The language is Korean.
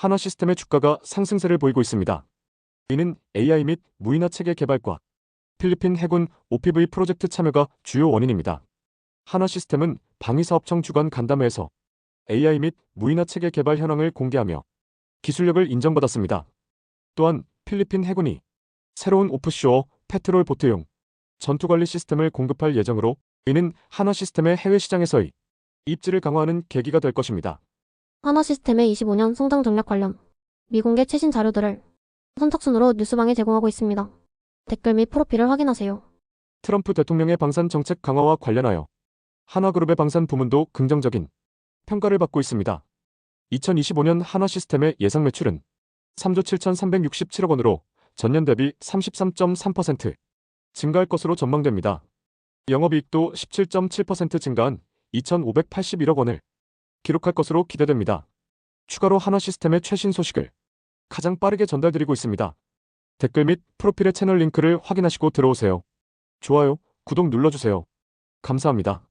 한화 시스템의 주가가 상승세를 보이고 있습니다. 이는 AI 및 무인화 체계 개발과 필리핀 해군 OPV 프로젝트 참여가 주요 원인입니다. 한화 시스템은 방위사업청 주관 간담회에서 AI 및 무인화 체계 개발 현황을 공개하며 기술력을 인정받았습니다. 또한 필리핀 해군이 새로운 오프쇼어 페트롤 보트용 전투관리 시스템을 공급할 예정으로 이는 한화 시스템의 해외 시장에서의 입지를 강화하는 계기가 될 것입니다. 한화 시스템의 25년 성장 전략 관련 미공개 최신 자료들을 선착순으로 뉴스방에 제공하고 있습니다. 댓글 및 프로필을 확인하세요. 트럼프 대통령의 방산 정책 강화와 관련하여 한화그룹의 방산 부문도 긍정적인 평가를 받고 있습니다. 2025년 한화 시스템의 예상 매출은 3조 7,367억 원으로 전년 대비 33.3% 증가할 것으로 전망됩니다. 영업이익도 17.7% 증가한 2,581억 원을 기록할 것으로 기대됩니다. 추가로 한화 시스템의 최신 소식을 가장 빠르게 전달드리고 있습니다. 댓글 및 프로필의 채널 링크를 확인하시고 들어오세요. 좋아요, 구독 눌러주세요. 감사합니다.